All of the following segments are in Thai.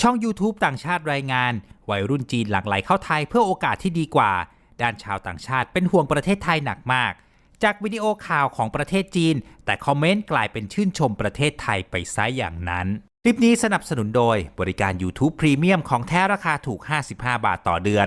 ช่อง YouTube ต่างชาติรายงาน วัยรุ่นจีนหลั่งไหลเข้าไทยเพื่อโอกาสที่ดีกว่า ด้านชาวต่างชาติเป็นห่วงประเทศไทยหนักมาก จากวิดีโอข่าวของประเทศจีน แต่คอมเมนต์กลายเป็นชื่นชมประเทศไทยไปซะอย่างนั้นคลิปนี้สนับสนุนโดยบริการ YouTube Premium ของแท้ราคาถูก 55 บาทต่อเดือน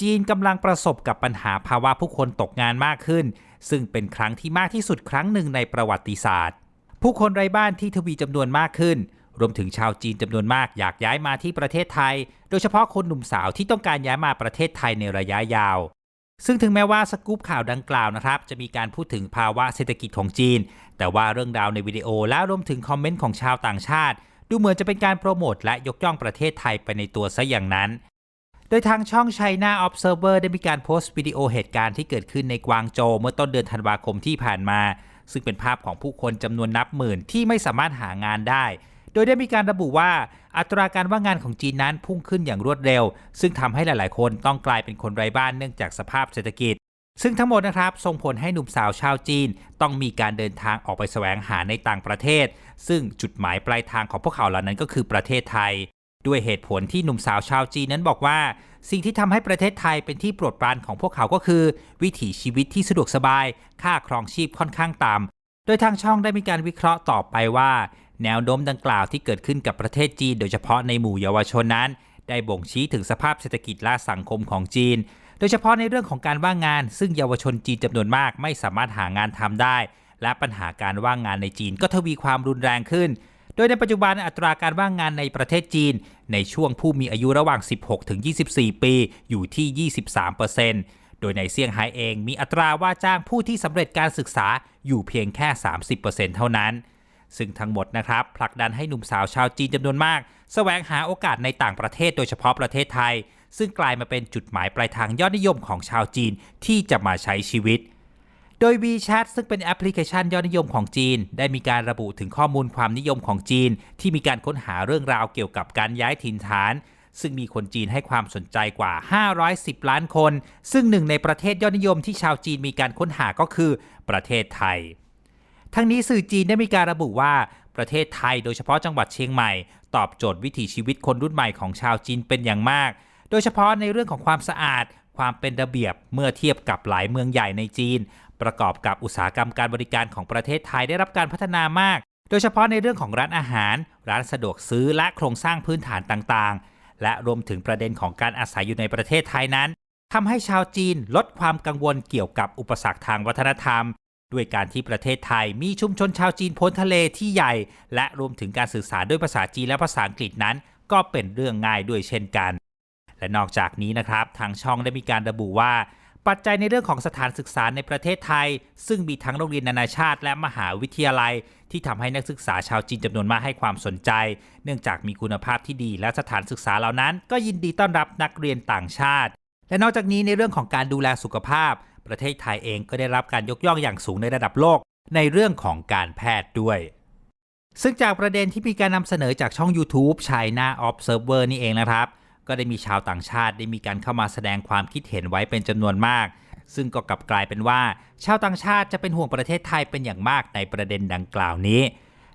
จีนกำลังประสบกับปัญหาภาวะผู้คนตกงานมากขึ้น ซึ่งเป็นครั้งที่มากที่สุดครั้งหนึ่งในประวัติศาสตร์ ผู้คนไร้บ้านที่ทวีจำนวนมากขึ้น รวมถึงชาวจีนจำนวนมากอยากย้ายมาที่ประเทศไทย โดยเฉพาะคนหนุ่มสาวที่ต้องการย้ายมาประเทศไทยในระยะยาว ซึ่งถึงแม้ว่าสกู๊ปข่าวดังกล่าวนะครับจะมีการพูดถึงภาวะเศรษฐกิจของจีน แต่ว่าเรื่องราวในวิดีโอและรวมถึงคอมเมนต์ของชาวต่างชาติ ดูเหมือนจะเป็นการโปรโมทและยกย่องประเทศไทยไปในตัวซะอย่างนั้น โดยทางช่อง China Observer ได้มีการโพสต์วิดีโอเหตุการณ์ที่เกิดขึ้นในกวางโจวเมื่อต้นเดือนธันวาคมที่ผ่านมา ซึ่งเป็นภาพของผู้คนจำนวนนับหมื่นที่ไม่สามารถหางานได้ โดยได้มีการระบุว่าอัตราการว่างงานของจีนนั้นพุ่งขึ้นอย่างรวดเร็ว ซึ่งทำให้หลายๆ คนต้องกลายเป็นคนไร้บ้านเนื่องจากสภาพเศรษฐกิจ ซึ่งทั้งหมดนะครับส่งผลให้หนุ่มสาวชาวจีน ต้องมีการเดินทางออกไปแสวงหาในต่างประเทศ ซึ่งจุดหมายปลายทางของพวกเขาเหล่านั้นก็คือประเทศไทย ด้วยเหตุผลที่หนุ่มสาวชาวจีนนั้นบอกว่า สิ่งที่ทำให้ประเทศไทยเป็นที่โปรดปรานของพวกเขาก็คือ วิถีชีวิตที่สะดวกสบาย ค่าครองชีพค่อนข้างต่ำโดยทางช่องได้มีการวิเคราะห์ต่อไปว่า แนวโน้มดังกล่าวที่เกิดขึ้นกับประเทศจีน โดยเฉพาะในหมู่เยาวชนนั้น ได้บ่งชี้ถึงสภาพเศรษฐกิจและสังคมของจีน โดยเฉพาะในเรื่องของการว่างงาน ซึ่งเยาวชนจีนจำนวนมากไม่สามารถหางานทำได้ และปัญหาการว่างงานในจีนก็ทวีความรุนแรงขึ้น โดยในปัจจุบันอัตราการว่างงานในประเทศจีน ในช่วงผู้มีอายุระหว่าง 16 ถึง 24 ปีอยู่ที่ 23%โดยในเซี่ยงไฮ้เองมีอัตราว่าจ้างผู้ที่สำเร็จการศึกษาอยู่เพียงแค่ 30%เท่านั้น ซึ่งทั้งหมดนะครับผลักดันให้หนุ่มสาวชาวจีนจำนวนมาก แสวงหาโอกาสในต่างประเทศโดยเฉพาะประเทศไทย ซึ่งกลายมาเป็นจุดหมายปลายทางยอดนิยมของชาวจีนที่จะมาใช้ชีวิต โดย WeChat ซึ่งเป็นแอปพลิเคชันยอดนิยมของจีน ได้มีการระบุถึงข้อมูลความนิยมของจีน ที่มีการค้นหาเรื่องราวเกี่ยวกับการย้ายถิ่นฐาน ซึ่งมีคนจีนให้ความสนใจกว่า 510 ล้านคน ซึ่งหนึ่งในประเทศยอดนิยมที่ชาวจีนมีการค้นหาก็คือประเทศไทย ทั้งนี้สื่อจีนได้มีการระบุว่าประเทศไทย โดยเฉพาะจังหวัดเชียงใหม่ ตอบโจทย์วิถีชีวิตคนรุ่นใหม่ของชาวจีนเป็นอย่างมาก โดยเฉพาะในเรื่องของความสะอาด ความเป็นระเบียบเมื่อเทียบกับหลายเมืองใหญ่ในจีน ประกอบกับอุตสาหกรรมการบริการของประเทศไทยได้รับการพัฒนามาก โดยเฉพาะในเรื่องของร้านอาหาร ร้านสะดวกซื้อและโครงสร้างพื้นฐานต่างๆ และรวมถึงประเด็นของการอาศัยอยู่ในประเทศไทยนั้นทำให้ชาวจีนลดความกังวลเกี่ยวกับอุปสรรคทางวัฒนธรรม ด้วยการที่ประเทศไทยมีชุมชนชาวจีนพ้นทะเลที่ใหญ่ และรวมถึงการสื่อสารด้วยภาษาจีนและภาษาอังกฤษนั้น ก็เป็นเรื่องง่ายด้วยเช่นกัน และนอกจากนี้นะครับ ทางช่องได้มีการระบุว่า ปัจจัยในเรื่องของสถานศึกษาในประเทศไทย ซึ่งมีทั้งโรงเรียนนานาชาติ และมหาวิทยาลัย ที่ทำให้นักศึกษาชาวจีนจำนวนมากให้ความสนใจ เนื่องจากมีคุณภาพที่ดีและสถานศึกษาเหล่านั้น ก็ยินดีต้อนรับนักเรียนต่างชาติ และนอกจากนี้ในเรื่องของการดูแลสุขภาพ ประเทศไทยเองก็ได้รับการยกย่องอย่างสูงในระดับโลก ในเรื่องของการแพทย์ด้วยซึ่งจากประเด็นที่มีการนำเสนอจากช่อง YouTube China Observer นี่เองนะครับ ก็ได้มีชาวต่างชาติได้มีการเข้ามาแสดงความคิดเห็นไว้เป็นจำนวนมาก ซึ่งก็กลับกลายเป็นว่า ชาวต่างชาติจะเป็นห่วงประเทศไทยเป็นอย่างมากในประเด็นดังกล่าวนี้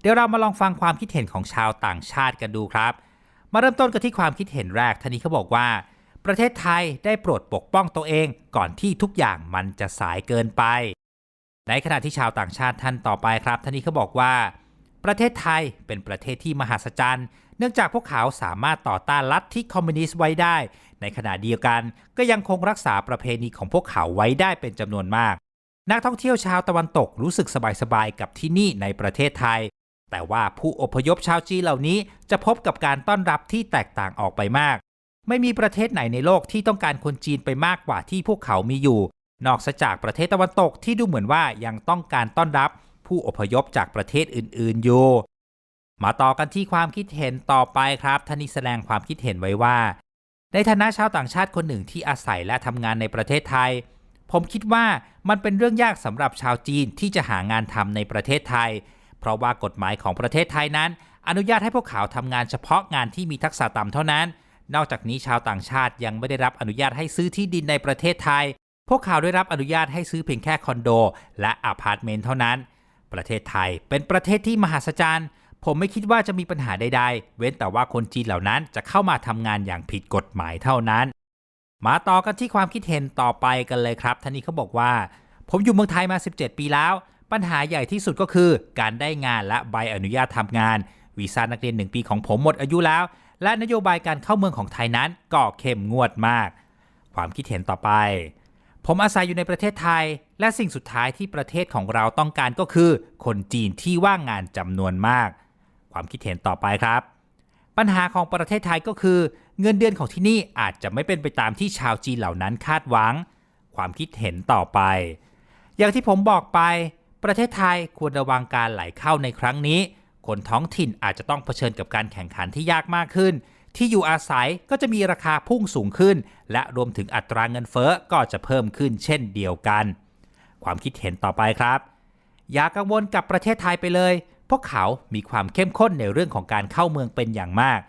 เดี๋ยวเรามาลองฟังความคิดเห็นของชาวต่างชาติกันดูครับ มาเริ่มต้นกันที่ความคิดเห็นแรกท่านนี้เขาบอกว่า ประเทศไทยได้โปรดปกป้องตัวเอง ก่อนที่ทุกอย่างมันจะสายเกินไป ในขณะที่ชาวต่างชาติท่านต่อไปครับท่านนี้เขาบอกว่า ประเทศไทยเป็นประเทศที่มหัศจรรย์ เนื่องจากพวกเขาสามารถต่อต้านลัทธิคอมมิวนิสต์ไว้ได้ ในขณะเดียวกันก็ยังคงรักษาประเพณีของพวกเขาไว้ได้เป็นจำนวนมาก นักท่องเที่ยวชาวตะวันตกรู้สึกสบายๆกับที่นี่ในประเทศไทย แต่ว่าผู้อพยพชาวจีนเหล่านี้จะพบกับการต้อนรับที่แตกต่างออกไปมาก ไม่มีประเทศไหนในโลกที่ต้องการคนจีนไปมากกว่าที่พวกเขามีอยู่ นอกจากประเทศตะวันตกที่ดูเหมือนว่ายังต้องการต้อนรับผู้อพยพจากประเทศอื่นๆอยู่ มาต่อกันที่ความคิดเห็นต่อไปครับท่านนี้แสดงความคิดเห็นไว้ว่า ในฐานะชาวต่างชาติคนหนึ่งที่อาศัยและทำงานในประเทศไทย ผมคิดว่ามันเป็นเรื่องยากสำหรับชาวจีนที่จะหางานทำในประเทศไทย เพราะว่ากฎหมายของประเทศไทยนั้น อนุญาตให้พวกเขาทำงานเฉพาะงานที่มีทักษะต่ำเท่านั้น นอกจากนี้ชาวต่างชาติยังไม่ได้รับอนุญาตให้ซื้อที่ดินในประเทศไทย พวกเขาได้รับอนุญาตให้ซื้อเพียงแค่คอนโด และอพาร์ตเมนต์เท่านั้น ประเทศไทยเป็นประเทศที่มหัศจรรย์ ผมไม่คิดว่าจะมีปัญหาใดๆ เว้นแต่ว่าคนจีนเหล่านั้นจะเข้ามาทำงานอย่างผิดกฎหมายเท่านั้น มาต่อกันที่ความคิดเห็นต่อไปกันเลยครับท่านนี้เขาบอกว่า ผมอยู่เมืองไทยมา 17 ปีแล้ว ปัญหาใหญ่ที่สุดก็คือ การได้งานและใบอนุญาตทำงานวีซ่านักเรียน 1 ปีของผมหมดอายุแล้ว และนโยบายการเข้าเมืองของไทยนั้นก็เข้มงวดมาก ความคิดเห็นต่อไป ผมอาศัยอยู่ในประเทศไทย และสิ่งสุดท้ายที่ประเทศของเราต้องการก็คือ คนจีนที่ว่างงานจำนวนมาก ความคิดเห็นต่อไปครับ ปัญหาของประเทศไทยก็คือ เงินเดือนของที่นี่อาจจะไม่เป็นไปตามที่ชาวจีนเหล่านั้นคาดหวัง ความคิดเห็นต่อไป อย่างที่ผมบอกไป ประเทศไทยควรระวังการไหลเข้าในครั้งนี้ คนท้องถิ่นอาจจะต้องเผชิญกับการแข่งขันที่ยากมากขึ้น ที่อยู่อาศัยก็จะมีราคาพุ่งสูงขึ้น และรวมถึงอัตราเงินเฟ้อก็จะเพิ่มขึ้นเช่นเดียวกัน ความคิดเห็นต่อไปครับอย่ากังวลกับประเทศไทยไปเลย พวกเขามีความเข้มข้นในเรื่องของการเข้าเมืองเป็นอย่างมาก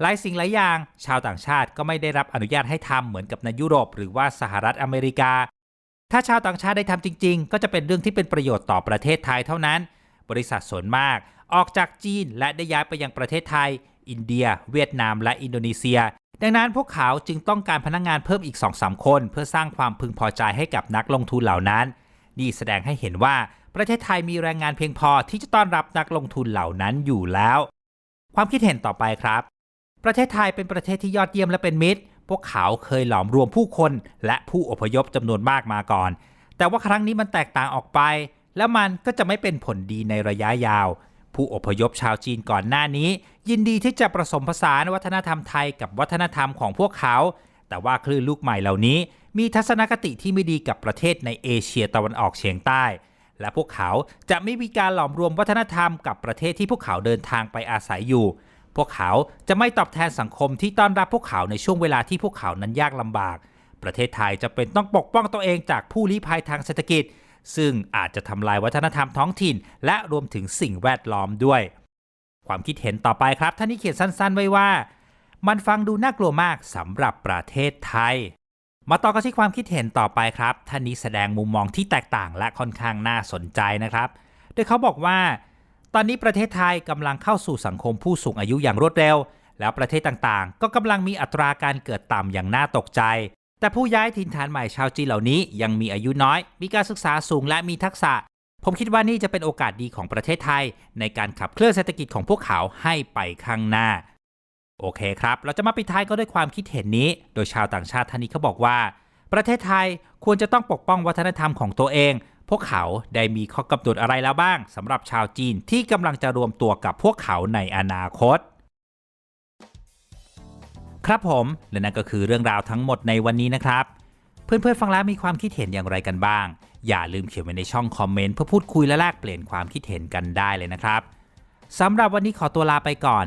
หลายสิ่งหลายอย่าง ชาวต่างชาติก็ไม่ได้รับอนุญาตให้ทำเหมือนกับในยุโรป หรือว่าสหรัฐอเมริกา ถ้าชาวต่างชาติได้ทำจริง ๆ ก็จะเป็นเรื่องที่เป็นประโยชน์ต่อประเทศไทยเท่านั้น บริษัทส่วนมาก ออกจากจีนและได้ย้ายไปยังประเทศไทย อินเดีย เวียดนาม และอินโดนีเซีย ดังนั้นพวกเขาจึงต้องการพนักงงานเพิ่มอีก 2-3 คน เพื่อสร้างความพึงพอใจให้กับนักลงทุนเหล่านั้น นี่แสดงให้เห็นว่า ประเทศไทยมีแรงงานเพียงพอที่จะต้อนรับนักลงทุนเหล่านั้นอยู่แล้ว ความคิดเห็นต่อไปครับ ประเทศไทยเป็นประเทศที่ยอดเยี่ยมและเป็นมิตร พวกเขาเคยหลอมรวมผู้คน และผู้อพยพจำนวนมากมาก่อน แต่ว่าครั้งนี้มันแตกต่างออกไป แล้วมันก็จะไม่เป็นผลดีในระยะยาว ผู้อพยพชาวจีนก่อนหน้านี้ ยินดีที่จะผสมผสานวัฒนธรรมไทยกับวัฒนธรรมของพวกเขา แต่ว่าคลื่นลูกใหม่เหล่านี้ มีทัศนคติที่ไม่ดีกับประเทศในเอเชียตะวันออกเฉียงใต้ และพวกเขาจะไม่มีการหลอมรวมวัฒนธรรมกับประเทศที่พวกเขาเดินทางไปอาศัยอยู่ พวกเขาจะไม่ตอบแทนสังคมที่ต้อนรับพวกเขาในช่วงเวลาที่พวกเขานั้นยากลำบาก ประเทศไทยจะเป็นต้องปกป้องตัวเองจากผู้ลี้ภัยทางเศรษฐกิจ ซึ่งอาจจะทำลายวัฒนธรรมท้องถิ่น และรวมถึงสิ่งแวดล้อมด้วย ความคิดเห็นต่อไปครับท่านนี้เขียนสั้นๆ ไว้ว่า มันฟังดูน่ากลัวมากสำหรับประเทศไทย มาต่อกันที่ความคิดเห็นต่อไปครับท่านนี้แสดงมุมมองที่แตกต่างและค่อนข้างน่าสนใจนะครับ โดยเขาบอกว่า ตอนนี้ประเทศไทยกำลังเข้าสู่สังคมผู้สูงอายุอย่างรวดเร็ว แล้วประเทศต่างๆ ก็กำลังมีอัตราการเกิดต่ำอย่างน่าตกใจ แต่ผู้ย้ายถิ่นฐานใหม่ชาวจีนเหล่านี้ ยังมีอายุน้อย มีการศึกษาสูงและมีทักษะ ผมคิดว่านี่จะเป็นโอกาสดีของประเทศไทย ในการขับเคลื่อนเศรษฐกิจของพวกเขาให้ไปข้างหน้า โอเคครับ เราจะมาปิดท้ายก็ด้วยความคิดเห็นนี้ โดยชาวต่างชาติท่านนี้เขาบอกว่า ประเทศไทยควรจะต้องปกป้องวัฒนธรรมของตัวเอง พวกเขาได้มีข้อกำหนดอะไรแล้วบ้างสำหรับชาวจีนที่กำลังจะรวมตัวกับพวกเขาในอนาคต ครับผม และนั่นก็คือเรื่องราวทั้งหมดในวันนี้นะครับ เพื่อนๆฟังแล้วมีความคิดเห็นอย่างไรกันบ้าง อย่าลืมเขียนไว้ในช่องคอมเมนต์เพื่อพูดคุยและแลกเปลี่ยนความคิดเห็นกันได้เลยนะครับสำหรับวันนี้ขอตัวลาไปก่อน